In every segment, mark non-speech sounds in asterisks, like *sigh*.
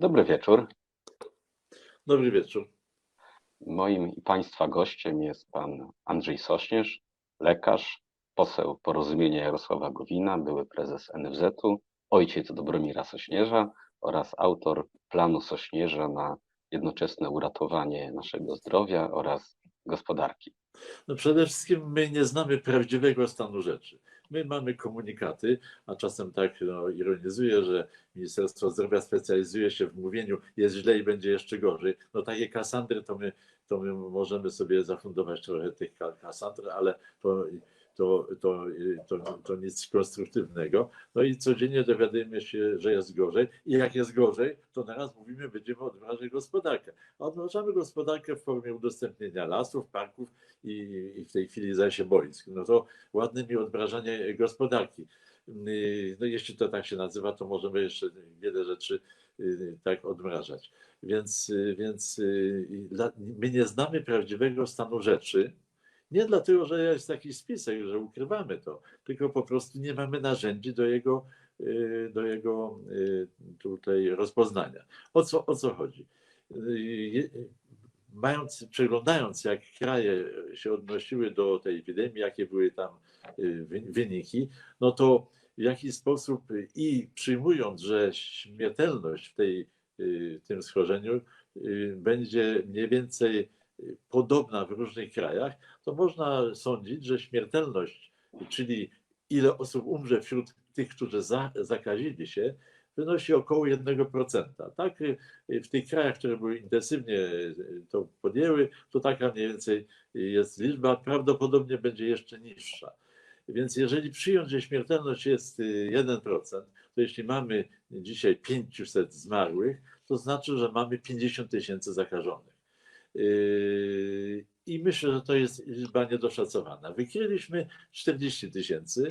Dobry wieczór. Dobry wieczór. Moim i Państwa gościem jest pan Andrzej Sośnierz, lekarz, poseł Porozumienia Jarosława Gowina, były prezes NFZ-u, ojciec Dobromira Sośnierza oraz autor planu Sośnierza na jednoczesne uratowanie naszego zdrowia oraz gospodarki. No przede wszystkim my nie znamy prawdziwego stanu rzeczy. My mamy komunikaty, a czasem tak no, ironizuję, że Ministerstwo Zdrowia specjalizuje się w mówieniu jest źle i będzie jeszcze gorzej. No takie kasandry to my, to my możemy sobie zafundować trochę tych ka- kasandr, ale to, to, to, to, to nic konstruktywnego. No i codziennie dowiadujemy się, że jest gorzej i jak jest gorzej, to naraz mówimy, będziemy odmrażać gospodarkę. A odmrażamy gospodarkę w formie udostępnienia lasów, parków i, i w tej chwili zaś boisk. No to ładne mi odmrażanie gospodarki. No jeśli to tak się nazywa, to możemy jeszcze wiele rzeczy yy, tak odmrażać. Więc, yy, więc dla- my nie znamy prawdziwego stanu rzeczy. Nie dlatego, że jest taki spisek, że ukrywamy to, tylko po prostu nie mamy narzędzi do jego, yy, do jego yy, tutaj rozpoznania. O co, o co chodzi? Yy, mając, przeglądając, jak kraje się odnosiły do tej epidemii, jakie były tam y, wy- wyniki, no to w jaki sposób i przyjmując, że śmiertelność w tej, y, tym schorzeniu y, będzie mniej więcej y, podobna w różnych krajach, to można sądzić, że śmiertelność, czyli ile osób umrze wśród tych, którzy za, zakazili się, wynosi około 1%. Tak, w tych krajach, które były intensywnie y, to podjęły, to taka mniej więcej jest liczba, prawdopodobnie będzie jeszcze niższa. Więc jeżeli przyjąć, że śmiertelność jest y, 1%, to jeśli mamy dzisiaj 500 zmarłych, to znaczy, że mamy 50 tysięcy zakażonych. Yy, I myślę, że to jest liczba niedoszacowana. Wykryliśmy 40 tysięcy,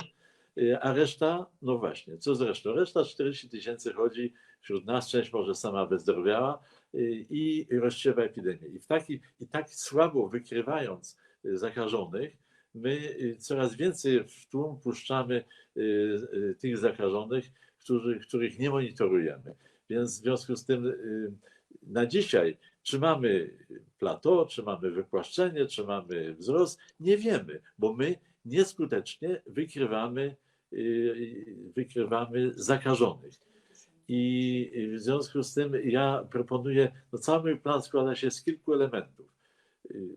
yy, a reszta, no właśnie, co z resztą? Reszta 40 tysięcy chodzi wśród nas, część może sama wyzdrowiała yy, i rozsiewa epidemię. I, w taki, I tak słabo wykrywając zakażonych, my coraz więcej w tłum puszczamy tych zakażonych, którzy, których nie monitorujemy. Więc w związku z tym na dzisiaj, czy mamy plateau, czy mamy wypłaszczenie, czy mamy wzrost, nie wiemy, bo my nieskutecznie wykrywamy, y, wykrywamy zakażonych. I w związku z tym ja proponuję, no cały plan składa się z kilku elementów. Y,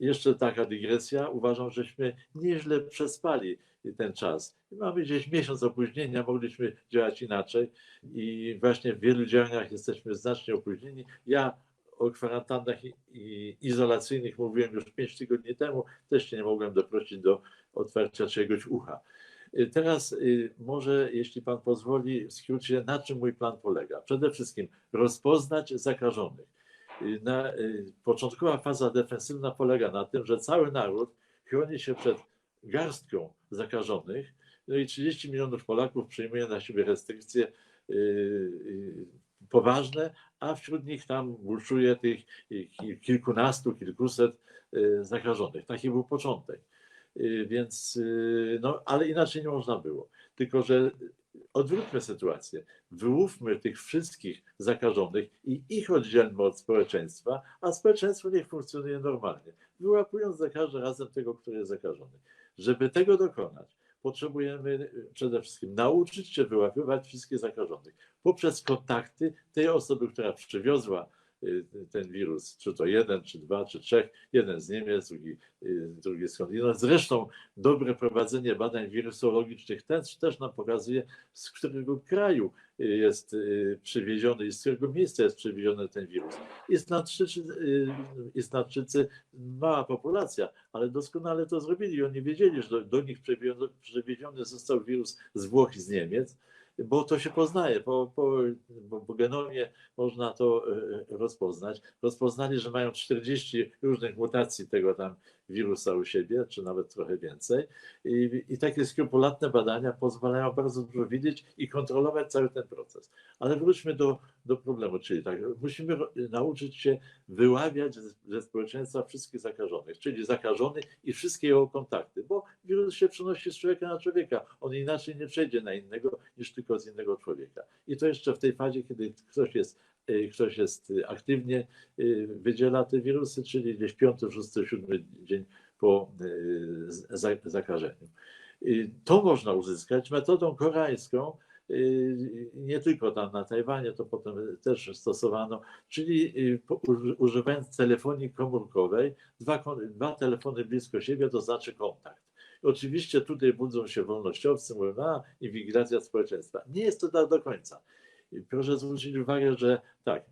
Jeszcze taka dygresja. Uważam, żeśmy nieźle przespali ten czas. Mamy gdzieś miesiąc opóźnienia, mogliśmy działać inaczej i właśnie w wielu działaniach jesteśmy znacznie opóźnieni. Ja o kwarantannach izolacyjnych mówiłem już pięć tygodni temu, też się nie mogłem doprosić do otwarcia czegoś ucha. Y, Teraz y, może, jeśli Pan pozwoli, w skrócie, na czym mój plan polega? Przede wszystkim rozpoznać zakażonych. Y, Na, początkowa faza defensywna polega na tym, że cały naród chroni się przed garstką zakażonych, no i 30 milionów Polaków przyjmuje na siebie restrykcje poważne, a wśród nich tam buszuje tych ki- kilkunastu, kilkuset y, zakażonych. Taki był początek. Y, Więc, y, no, ale inaczej nie można było. Tylko, że odwróćmy sytuację. Wyłówmy tych wszystkich zakażonych i ich oddzielmy od społeczeństwa, a społeczeństwo niech funkcjonuje normalnie. Wyłapując za każdym razem tego, który jest zakażony. Żeby tego dokonać, potrzebujemy y, przede wszystkim nauczyć się wyłapywać wszystkich zakażonych poprzez kontakty tej osoby, która przywiozła y, ten wirus, czy to jeden, czy dwa, czy trzech, jeden z Niemiec, drugi, y, drugi skąd. No zresztą dobre prowadzenie badań wirusologicznych też, też nam pokazuje, z którego kraju y, jest y, przywieziony z którego miejsca jest przywieziony ten wirus. Islandczycy, y, Islandczycy mała populacja, ale doskonale to zrobili oni wiedzieli, że do, do nich przywieziony, został wirus z Włoch i z Niemiec, bo to się poznaje, po, po, po genomie można to e, rozpoznać. Rozpoznali, że mają 40 różnych mutacji tego tam wirusa u siebie, czy nawet trochę więcej. I, i takie skrupulatne badania pozwalają bardzo dużo widzieć i kontrolować cały ten proces. Ale wróćmy do do problemu. Czyli tak, musimy nauczyć się wyławiać ze, ze społeczeństwa wszystkich zakażonych, czyli zakażony i wszystkie jego kontakty, bo wirus się przenosi z człowieka na człowieka. On inaczej nie przejdzie na innego niż tylko z innego człowieka. I to jeszcze w tej fazie, kiedy ktoś jest, ktoś jest y, aktywnie y, wydziela te wirusy, czyli gdzieś piąty, szósty, siódmy dzień po y, zakażeniu. Y, To można uzyskać metodą koreańską, y, nie tylko tam na Tajwanie, to potem też stosowano, czyli y, używając telefonii komórkowej, dwa, dwa telefony blisko siebie, to znaczy kontakt. Oczywiście tutaj budzą się wolnościowcy, mówią, a inwigilacja społeczeństwa. Nie jest to tak do końca. Proszę zwrócić uwagę, że tak,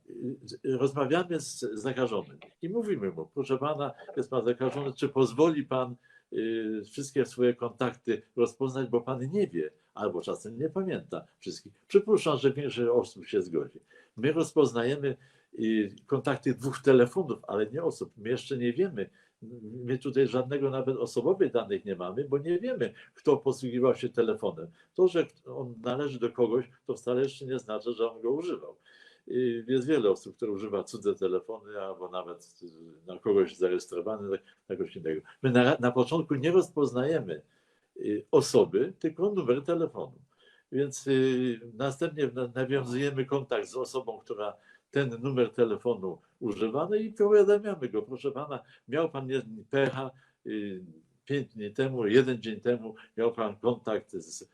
rozmawiamy z zakażonym i mówimy mu, proszę pana, jest pan zakażony, czy pozwoli pan y, wszystkie swoje kontakty rozpoznać, bo pan nie wie, albo czasem nie pamięta wszystkich. Przypuszczam, że większość osób się zgodzi. My rozpoznajemy y, kontakty dwóch telefonów, ale nie osób. My jeszcze nie wiemy. My tutaj żadnego nawet osobowych danych nie mamy, bo nie wiemy, kto posługiwał się telefonem. To, że on należy do kogoś, to wcale jeszcze nie znaczy, że on go używał. Y, Jest wiele osób, które używa cudze telefony albo nawet y, na kogoś zarejestrowany, na- na kogoś innego. My na, na początku nie rozpoznajemy y, osoby, tylko numer telefonu. Więc następnie na- nawiązujemy kontakt z osobą, która ten numer telefonu używa, no i powiadamiamy go, proszę pana, miał pan pecha, y, pięć dni temu, jeden dzień temu miał pan kontakt z,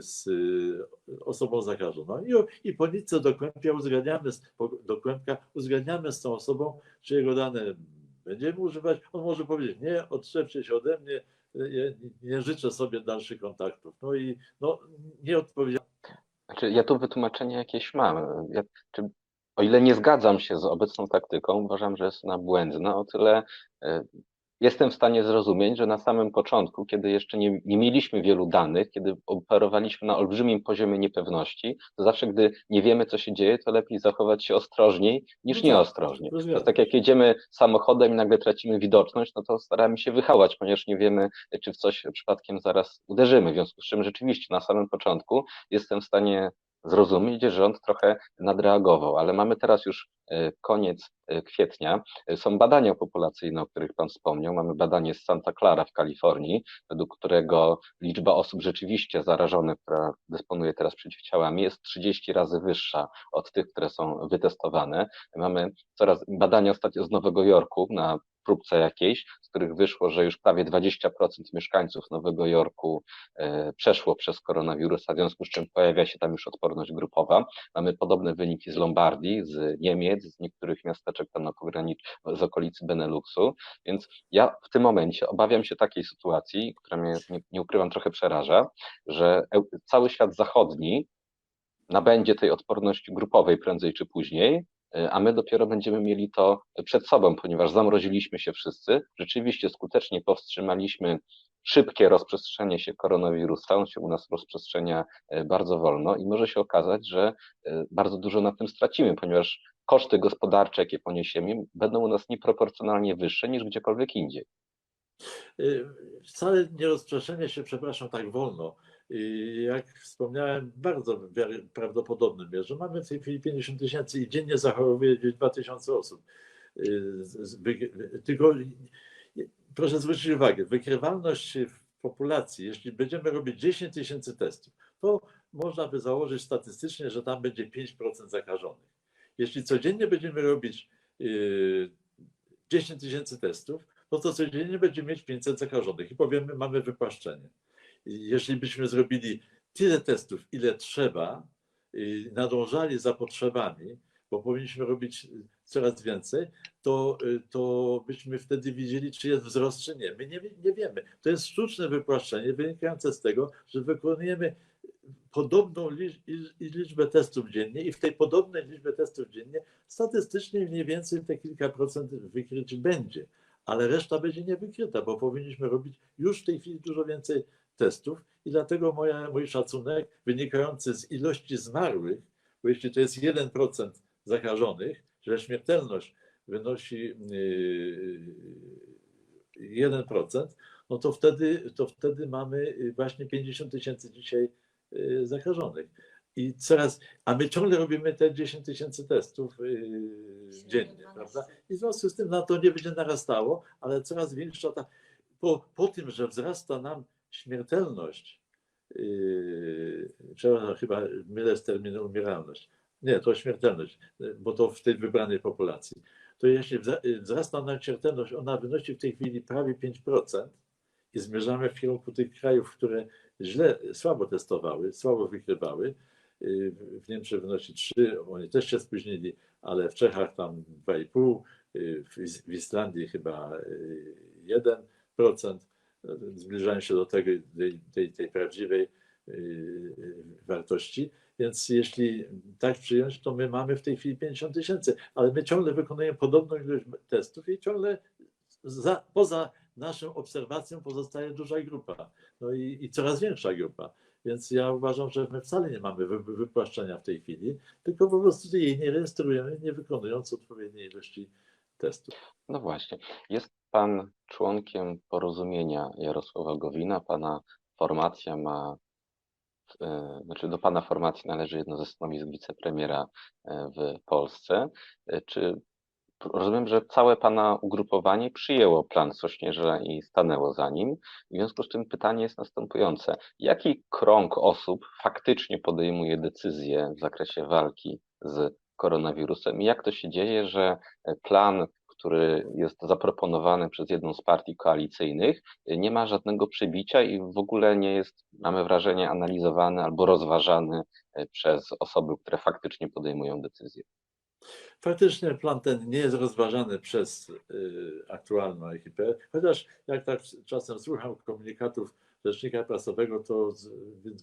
z y, osobą zakażoną. I, I po nitce do kłębka uzgadniamy, do kłębka uzgadniamy z tą osobą, czy jego dane będziemy używać. On może powiedzieć, nie, odszepcie się ode mnie, nie, nie życzę sobie dalszych kontaktów. No i no, nie odpowiedziałem. Znaczy, ja tu wytłumaczenie jakieś mam. Ja, czy, o ile nie zgadzam się z obecną taktyką, uważam, że jest ona błędna, o tyle e, jestem w stanie zrozumieć, że na samym początku, kiedy jeszcze nie, nie mieliśmy wielu danych, kiedy operowaliśmy na olbrzymim poziomie niepewności, to zawsze, gdy nie wiemy, co się dzieje, to lepiej zachować się ostrożniej niż nieostrożnie. to tak jak jedziemy samochodem i nagle tracimy widoczność, no to staramy się wychałać, ponieważ nie wiemy, czy w coś przypadkiem zaraz uderzymy. W związku z czym rzeczywiście na samym początku jestem w stanie zrozumieć, że rząd trochę nadreagował, ale mamy teraz już e, koniec e, kwietnia. E, Są badania populacyjne, o których Pan wspomniał. Mamy badanie z Santa Clara w Kalifornii, według którego liczba osób rzeczywiście zarażonych, która dysponuje teraz przeciwciałami, jest 30 razy wyższa od tych, które są wytestowane. Mamy coraz badania ostatnio z Nowego Jorku na próbce jakiejś, z których wyszło, że już prawie 20% mieszkańców Nowego Jorku e, przeszło przez koronawirusa, w związku z czym pojawia się tam już odporność grupowa. Mamy podobne wyniki z Lombardii, z Niemiec, z niektórych miasteczek tam z okolicy Beneluxu, więc ja w tym momencie obawiam się takiej sytuacji, która mnie, nie, nie ukrywam, trochę przeraża, że eu- cały świat zachodni nabędzie tej odporności grupowej prędzej czy później, a my dopiero będziemy mieli to przed sobą, ponieważ zamroziliśmy się wszyscy, rzeczywiście skutecznie powstrzymaliśmy szybkie rozprzestrzenianie się koronawirusa, on się u nas rozprzestrzenia y, bardzo wolno i może się okazać, że y, bardzo dużo na tym stracimy, ponieważ koszty gospodarcze, jakie poniesiemy, będą u nas nieproporcjonalnie wyższe niż gdziekolwiek indziej. Wcale nie rozprzestrzenia się, przepraszam, tak wolno. Y, Jak wspomniałem, bardzo prawdopodobnym jest, że mamy w tej chwili 50 tysięcy i dziennie zachorowuje gdzieś 2000 osób. Y, Tylko y, proszę zwrócić uwagę, wykrywalność w populacji, jeśli będziemy robić 10 tysięcy testów, to można by założyć statystycznie, że tam będzie 5% zakażonych. Jeśli codziennie będziemy robić y, 10 tysięcy testów, no to codziennie będziemy mieć 500 zakażonych i powiemy, mamy wypłaszczenie. I Jeśli byśmy zrobili tyle testów, ile trzeba, i nadążali za potrzebami, bo powinniśmy robić y, coraz więcej, to, y, to byśmy wtedy widzieli, czy jest wzrost, czy nie. My nie, nie wiemy. To jest sztuczne wypłaszczenie wynikające z tego, że wykonujemy podobną liczbę testów dziennie i w tej podobnej liczbie testów dziennie statystycznie mniej więcej te kilka procent wykryć będzie, ale reszta będzie niewykryta, bo powinniśmy robić już w tej chwili dużo więcej testów i dlatego moja, mój szacunek wynikający z ilości zmarłych, bo jeśli to jest 1% zakażonych, że śmiertelność wynosi yy, 1%, no to wtedy, to wtedy mamy właśnie 50 tysięcy dzisiaj yy, zakażonych. i coraz, a my ciągle robimy te 10 tysięcy testów yy, dziennie, prawda? I w związku z tym na to nie będzie narastało, ale coraz większa ta, po, po tym, że wzrasta nam śmiertelność, yy, trzeba chyba mylę z terminem umieralność, nie, to śmiertelność, yy, bo to w tej wybranej populacji, to jeśli yy, wzrasta nam śmiertelność, ona wynosi w tej chwili prawie 5% i zmierzamy w kierunku tych krajów, które źle, słabo testowały, słabo wykrywały. Yy, W Niemczech wynosi 3, oni też się spóźnili, ale w Czechach tam 2,5, yy, w Is- w Islandii chyba yy, 1%. Zbliżają się do tego, tej, tej, tej prawdziwej yy, wartości. Więc jeśli tak przyjąć, to my mamy w tej chwili 50 tysięcy, ale my ciągle wykonujemy podobną ilość testów i ciągle za, poza naszą obserwacją pozostaje duża grupa. No i, i coraz większa grupa. Więc ja uważam, że my wcale nie mamy wy, wypłaszczenia w tej chwili, tylko po prostu jej nie rejestrujemy, nie wykonując odpowiedniej ilości testów. No właśnie. Jest pan członkiem porozumienia Jarosława Gowina. Pana formacja ma, e, znaczy do pana formacji należy jedno ze stanowisk wicepremiera e, w Polsce. E, Czy rozumiem, że całe pana ugrupowanie przyjęło plan Sośnierza i stanęło za nim? W związku z tym pytanie jest następujące. Jaki krąg osób faktycznie podejmuje decyzje w zakresie walki z koronawirusem? I jak to się dzieje, że e, plan, który jest zaproponowany przez jedną z partii koalicyjnych, e, nie ma żadnego przebicia i w ogóle nie jest, mamy wrażenie, analizowany albo rozważany e, przez osoby, które faktycznie podejmują decyzje? Faktycznie plan ten nie jest rozważany przez y, aktualną ekipę, chociaż jak tak czasem słucham komunikatów rzecznika prasowego, to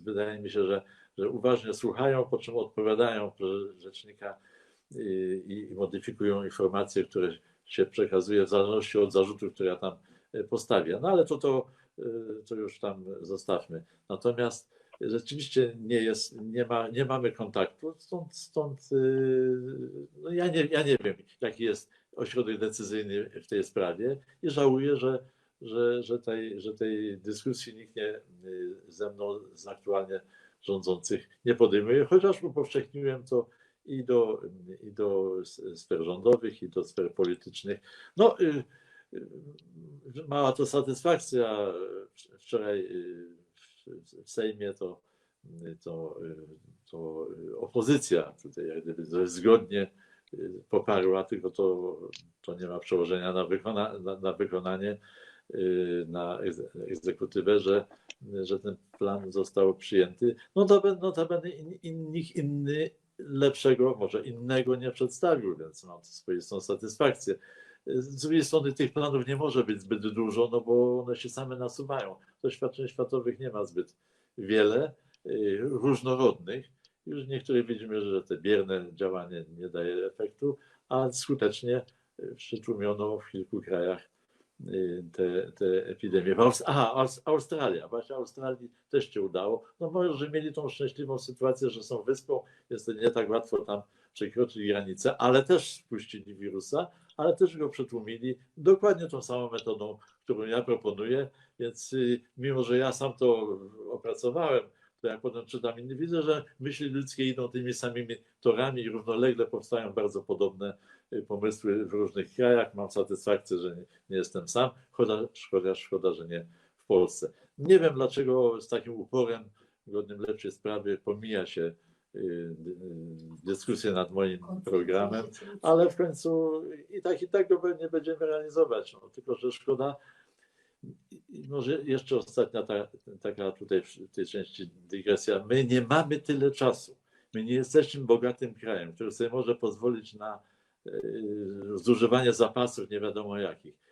wydaje mi się, że, że uważnie słuchają, po czym odpowiadają rzecznika i, i modyfikują informacje, które się przekazuje w zależności od zarzutów, które ja tam y, postawię. No ale to, to, y, to już tam zostawmy. Natomiast rzeczywiście nie jest, nie, ma, nie mamy kontaktu, stąd, stąd yy, no ja, nie, ja nie wiem, jaki jest ośrodek decyzyjny w tej sprawie i żałuję, że, że, że, tej, że tej dyskusji nikt nie yy, ze mną z aktualnie rządzących nie podejmuje, chociaż upowszechniłem to i do, i do sfer rządowych, i do sfer politycznych. No, yy, yy, mała to satysfakcja. Wczoraj w Sejmie to, to, to opozycja tutaj jak gdyby zgodnie poparła, tylko to, to nie ma przełożenia na, wykona, na, na wykonanie, na egze- egzekutywę, że, że ten plan został przyjęty. Notabene, notabene in, in, nikt inny lepszego, może innego nie przedstawił, więc mam swoistą satysfakcję. Z drugiej strony tych planów nie może być zbyt dużo, no bo one się same nasuwają. Doświadczeń światowych nie ma zbyt wiele, y, różnorodnych. Już niektórych widzimy, że te bierne działanie nie daje efektu, a skutecznie y, przytłumiono w kilku krajach y, te, te epidemie. Aha, Aus- Australia. Właśnie Australii też się udało. No może, że mieli tą szczęśliwą sytuację, że są wyspą, jest to nie tak łatwo tam przekroczyć granicę, ale też spuścili wirusa, ale też go przetłumili dokładnie tą samą metodą, którą ja proponuję, więc y, mimo, że ja sam to opracowałem, to jak potem czytam widzę, że myśli ludzkie idą tymi samymi torami i równolegle powstają bardzo podobne y, pomysły w różnych krajach. Mam satysfakcję, że nie, nie jestem sam, szkoda, szkoda, że nie w Polsce. Nie wiem, dlaczego z takim uporem godnym lepszej sprawy pomija się y, y, dyskusję nad moim programem, ale w końcu i tak, i tak go nie będziemy realizować. No, tylko, że szkoda. I może jeszcze ostatnia ta, taka tutaj w tej części dygresja. My nie mamy tyle czasu. My nie jesteśmy bogatym krajem, który sobie może pozwolić na yy, zużywanie zapasów nie wiadomo jakich.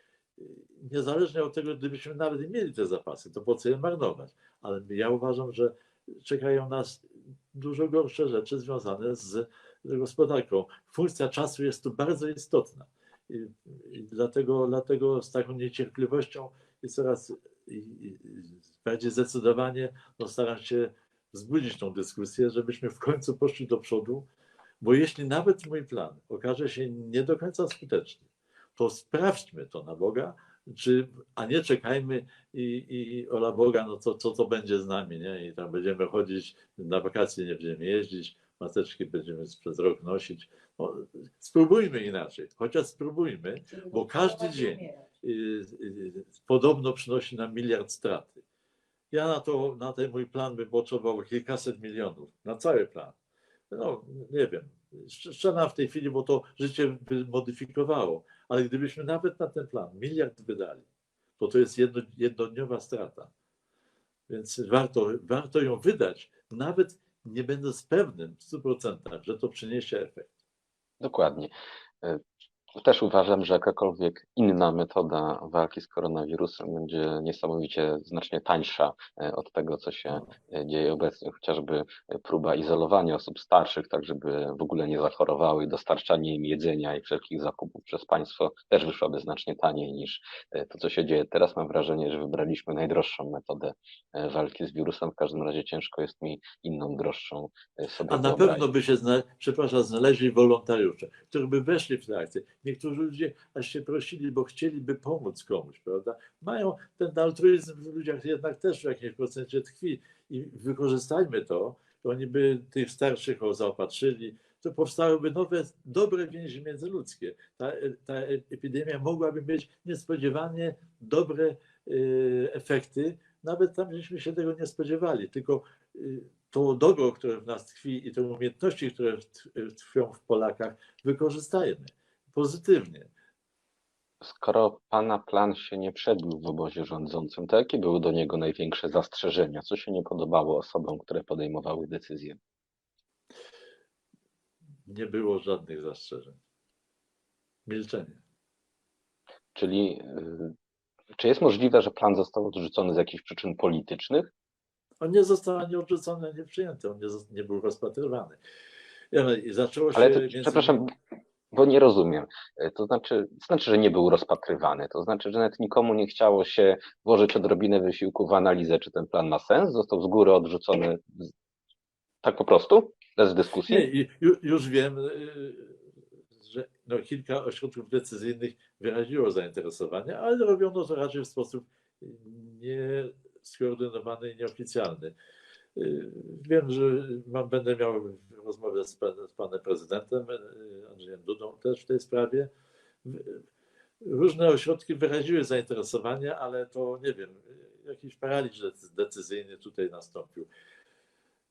Niezależnie od tego, gdybyśmy nawet mieli te zapasy, to po co je marnować? Ale ja uważam, że czekają nas dużo gorsze rzeczy związane z gospodarką. Funkcja czasu jest tu bardzo istotna. I, i dlatego, dlatego z taką niecierpliwością i coraz i, bardziej zdecydowanie no, staram się wzbudzić tą dyskusję, żebyśmy w końcu poszli do przodu, bo jeśli nawet mój plan okaże się nie do końca skuteczny, to sprawdźmy to na Boga, czy, a nie czekajmy i, i, ola Boga, no to co to będzie z nami, nie? I tam będziemy chodzić, na wakacje nie będziemy jeździć, maseczki będziemy przez rok nosić. No, spróbujmy inaczej, chociaż spróbujmy, bo każdy dzień y, y, podobno przynosi nam miliard straty. Ja na to, na ten mój plan bym potrzebował kilkaset milionów, na cały plan. No, nie wiem, strzelam w tej chwili, bo to życie by modyfikowało, ale gdybyśmy nawet na ten plan miliard wydali, to to jest jedno, jednodniowa strata. Więc warto, warto ją wydać, nawet nie będąc pewnym w 100%, że to przyniesie efekt. Dokładnie. E, Też uważam, że jakakolwiek inna metoda walki z koronawirusem będzie niesamowicie znacznie tańsza e, od tego, co się e, dzieje obecnie. Chociażby próba izolowania osób starszych, tak żeby w ogóle nie zachorowały i dostarczanie im jedzenia i wszelkich zakupów przez państwo też wyszłaby znacznie taniej niż e, to, co się dzieje teraz. Mam wrażenie, że wybraliśmy najdroższą metodę e, walki z wirusem. W każdym razie ciężko jest mi inną droższą e, sobie A na wyobrazić. pewno by się, zna, przepraszam, znaleźli wolontariusze, którzy by weszli w tę akcję. Niektórzy ludzie aż się prosili, bo chcieliby pomóc komuś, prawda? Mają ten altruizm w ludziach jednak też w jakimś procencie tkwi. I wykorzystajmy to, oni by tych starszych zaopatrzyli, to powstałyby nowe, dobre więzi międzyludzkie. Ta, ta epidemia mogłaby mieć niespodziewanie dobre y, efekty, nawet tam, żeśmy się tego nie spodziewali, tylko y, to dobro, które w nas tkwi i te umiejętności, które tkw- tkwią w Polakach, wykorzystajmy pozytywnie. Skoro pana plan się nie przebił w obozie rządzącym, to jakie były do niego największe zastrzeżenia? Co się nie podobało osobom, które podejmowały decyzje? Nie było żadnych zastrzeżeń. Milczenie. Czyli y, czy jest możliwe, że plan został odrzucony z jakichś przyczyn politycznych? On nie został ani odrzucony, ani przyjęty, on nie, nie był rozpatrywany. Ale to, między przepraszam, bo nie rozumiem. Y, To znaczy, to znaczy, że nie był rozpatrywany. To znaczy, że nawet nikomu nie chciało się włożyć odrobinę wysiłku w analizę, czy ten plan ma sens. Został z góry odrzucony tak po prostu, bez dyskusji. Nie, już wiem, y, że no, kilka ośrodków decyzyjnych wyraziło zainteresowanie, ale robiono to raczej w sposób nieskoordynowany i nieoficjalny. Y, Wiem, że mam, będę miał rozmowę z, pan, z panem prezydentem y, Andrzejem Dudą też w tej sprawie. Y, Różne ośrodki wyraziły zainteresowanie, ale to nie wiem, jakiś paraliż decy- decyzyjny tutaj nastąpił.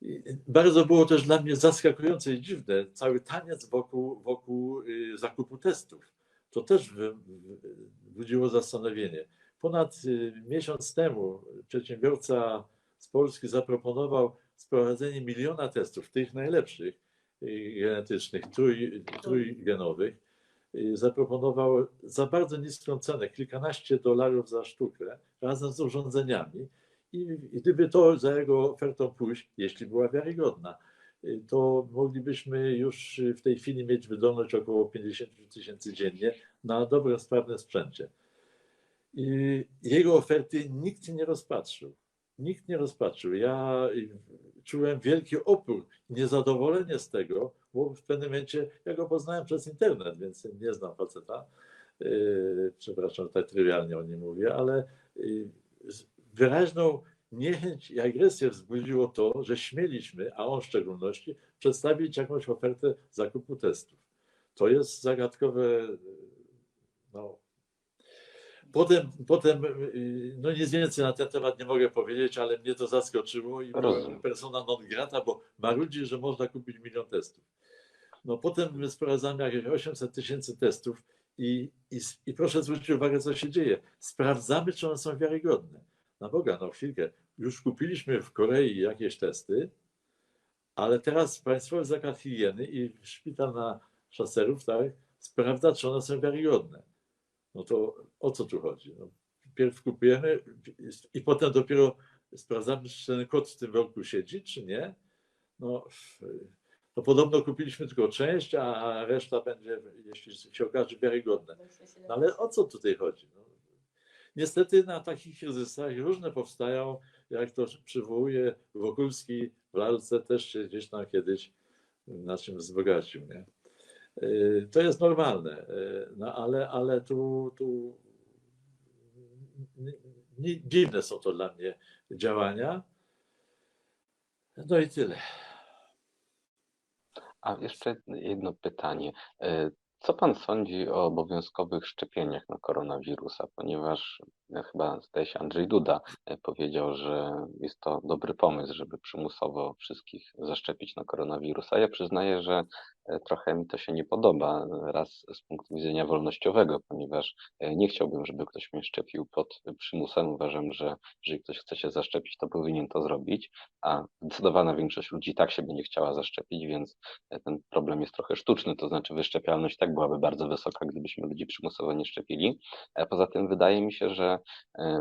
I Bardzo było też dla mnie zaskakujące i dziwne cały taniec wokół, wokół zakupu testów. To też budziło zastanowienie. Ponad miesiąc temu przedsiębiorca z Polski zaproponował sprowadzenie miliona testów, tych najlepszych y, genetycznych, trój, trójgenowych. Y, Zaproponował za bardzo niską cenę, kilkanaście dolarów za sztukę, razem z urządzeniami. I gdyby to za jego ofertą pójść, jeśli była wiarygodna, y, to moglibyśmy już w tej chwili mieć wydolność około 50 tysięcy dziennie na dobrym, sprawnym sprzęcie. I jego oferty nikt nie rozpatrzył. Nikt nie rozpatrzył. Ja y, czułem wielki opór, niezadowolenie z tego, bo w pewnym momencie ja go poznałem przez internet, więc nie znam faceta. Yy, Przepraszam, tak trywialnie o nim mówię, ale z- wyraźną niechęć i agresję wzbudziło to, że śmieliśmy, a on w szczególności, przedstawić jakąś ofertę zakupu testów. To jest zagadkowe. No. Potem, potem, yy, no nic więcej na ten temat nie mogę powiedzieć, ale mnie to zaskoczyło i byłem persona non grata, bo marudzi, że można kupić milion testów. No potem my sprowadzamy jakieś 800 tysięcy testów i, i, i proszę zwrócić uwagę, co się dzieje. Sprawdzamy, czy one są wiarygodne. Na Boga, no chwilkę. Już kupiliśmy w Korei jakieś testy, ale teraz Państwowy Zakład Higieny i szpital na szaserów tak, sprawdza, czy one są wiarygodne. No to o co tu chodzi? No, pierw kupujemy i potem dopiero sprawdzamy, czy ten kod w tym worku siedzi, czy nie. No, to podobno kupiliśmy tylko część, a reszta będzie, jeśli się okaże, wiarygodne. No ale o co tutaj chodzi? No, niestety na takich kryzysach różne powstają, jak to przywołuje Wokulski w lalce, też się gdzieś tam kiedyś na czym wzbogacił. Nie? Yy, To jest normalne, yy, no ale, ale tu, tu dziwne są to dla mnie działania. No i tyle. A jeszcze jedno pytanie. E, Co pan sądzi o obowiązkowych szczepieniach na koronawirusa? Ponieważ chyba zdaje się Andrzej Duda e, powiedział, że jest to dobry pomysł, żeby przymusowo wszystkich zaszczepić na koronawirusa. Ja przyznaję, że e, trochę mi to się nie podoba, raz z punktu widzenia wolnościowego, ponieważ e, nie chciałbym, żeby ktoś mnie szczepił pod przymusem. Uważam, że jeżeli ktoś chce się zaszczepić, to powinien to zrobić, a zdecydowana większość ludzi tak się będzie chciała zaszczepić, więc e, ten problem jest trochę sztuczny, to znaczy wyszczepialność tak byłaby bardzo wysoka, gdybyśmy ludzi przymusowo nie szczepili. Poza tym wydaje mi się, że e,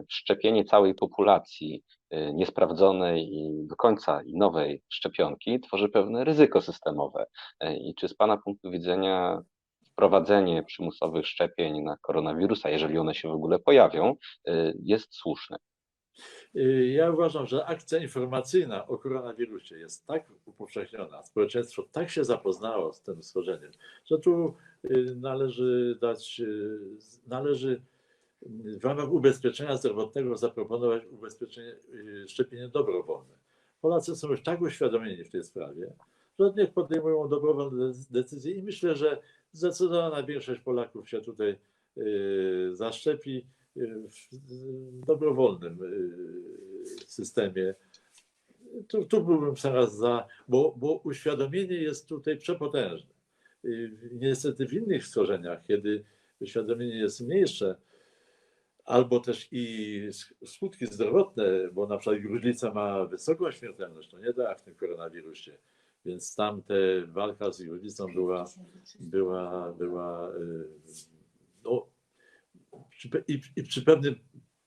szczepienie całej populacji e, niesprawdzonej i do końca i nowej szczepionki tworzy pewne ryzyko systemowe. E, I czy z Pana punktu widzenia wprowadzenie przymusowych szczepień na koronawirusa, jeżeli one się w ogóle pojawią, e, jest słuszne? Ja uważam, że akcja informacyjna o koronawirusie jest tak upowszechniona, społeczeństwo tak się zapoznało z tym schorzeniem, że tu należy dać, należy w ramach ubezpieczenia zdrowotnego zaproponować ubezpieczenie, y, szczepienie dobrowolne. Polacy są już tak uświadomieni w tej sprawie, że niech podejmują dobrowolne decyzje i myślę, że zdecydowana większość Polaków się tutaj y, zaszczepi y, w dobrowolnym systemie. Tu, tu byłbym coraz za, bo, bo uświadomienie jest tutaj przepotężne. Niestety w innych schorzeniach, kiedy uświadomienie jest mniejsze, albo też i skutki zdrowotne, bo na przykład gruźlica ma wysoką śmiertelność, to nie tak w tym koronawirusie, więc tam te walka z gruźlicą była, była, była y, no, i, i przy pewnym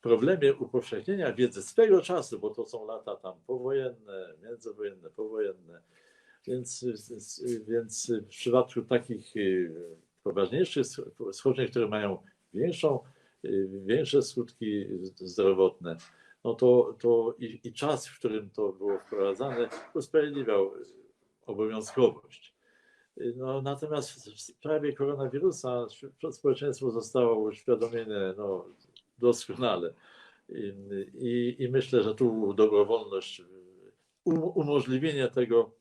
problemie upowszechnienia wiedzy swego czasu, bo to są lata tam powojenne, międzywojenne, powojenne, więc, więc w przypadku takich y, poważniejszych schorzeń, które mają większą, większe skutki zdrowotne, no to, to i, i czas, w którym to było wprowadzane, usprawiedliwiał obowiązkowość. No, natomiast w sprawie koronawirusa społeczeństwo zostało uświadomione no, doskonale. I, i, I myślę, że tu dobrowolność, um, umożliwienie tego,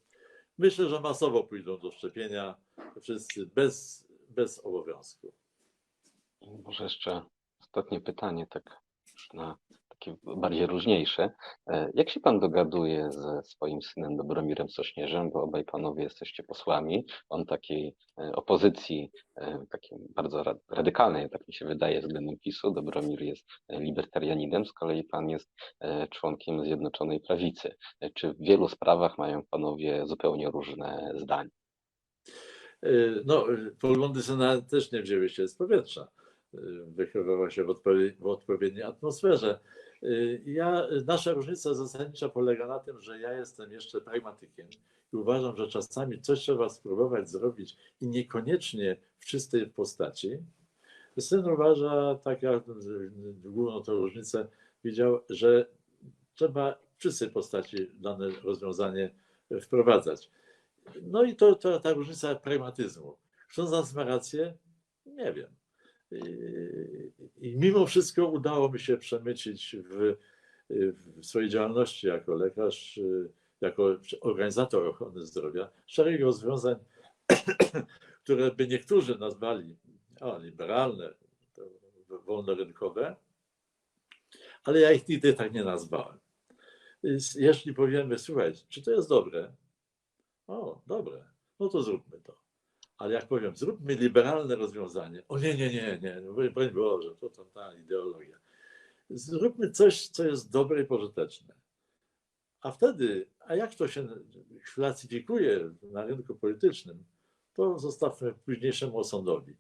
myślę, że masowo pójdą do szczepienia wszyscy bez, bez obowiązku. Może jeszcze ostatnie pytanie, tak na takie bardziej różniejsze. E, Jak się pan dogaduje ze swoim synem Dobromirem Sośnierzem, bo obaj panowie jesteście posłami, on takiej e, opozycji, e, takiej bardzo ra- radykalnej, tak mi się wydaje, względem PiSu. Dobromir jest libertarianinem, z kolei pan jest członkiem Zjednoczonej Prawicy. Czy w wielu sprawach mają panowie zupełnie różne zdania? No, poglądy też nie wzięły się z powietrza. Y, Wychowywała się w, odpowie- w odpowiedniej atmosferze. Y, Ja, nasza różnica zasadnicza polega na tym, że ja jestem jeszcze pragmatykiem i uważam, że czasami coś trzeba spróbować zrobić i niekoniecznie w czystej postaci. Syn uważa, tak jak główną tą różnicę widział, że trzeba w czystej postaci dane rozwiązanie wprowadzać. No i to, to ta różnica pragmatyzmu. Czy nas ma rację? Nie wiem. I, mimo wszystko udało mi się przemycić w, w swojej działalności jako lekarz, jako organizator ochrony zdrowia, szereg rozwiązań, *coughs* które by niektórzy nazwali o, liberalne, wolnorynkowe, ale ja ich nigdy tak nie nazwałem. Jeśli powiemy, słuchaj, czy to jest dobre? O, dobre, no to zróbmy to. Ale jak powiem, zróbmy liberalne rozwiązanie. O nie, nie, nie, nie, no broń- Boże, to, to ta ideologia. Zróbmy coś, co jest dobre i pożyteczne. A wtedy, a jak to się klasyfikuje na rynku politycznym, to zostawmy późniejszemu osądowi.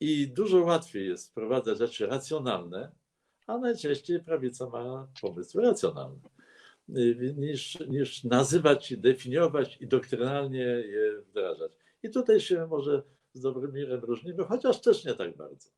I dużo łatwiej jest wprowadzać rzeczy racjonalne, a najczęściej prawica ma pomysły racjonalne, y, niż, niż nazywać, definiować i doktrynalnie je wdrażać. I tutaj się może z Dobromirem różnimy, chociaż też nie tak bardzo.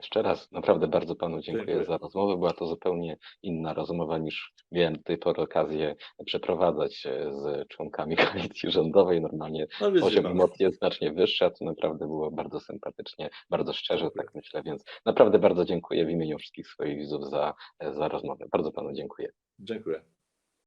Jeszcze raz naprawdę bardzo panu dziękuję, Dziękuję. za rozmowę. Była to zupełnie inna rozmowa niż miałem do tej pory okazję przeprowadzać z członkami *laughs* koalicji rządowej. Normalnie No poziom emocji jest znacznie wyższy, a tu naprawdę było bardzo sympatycznie, bardzo szczerze, Dziękuję. tak myślę, więc naprawdę bardzo dziękuję w imieniu wszystkich swoich widzów za, za rozmowę. Bardzo panu dziękuję. Dziękuję.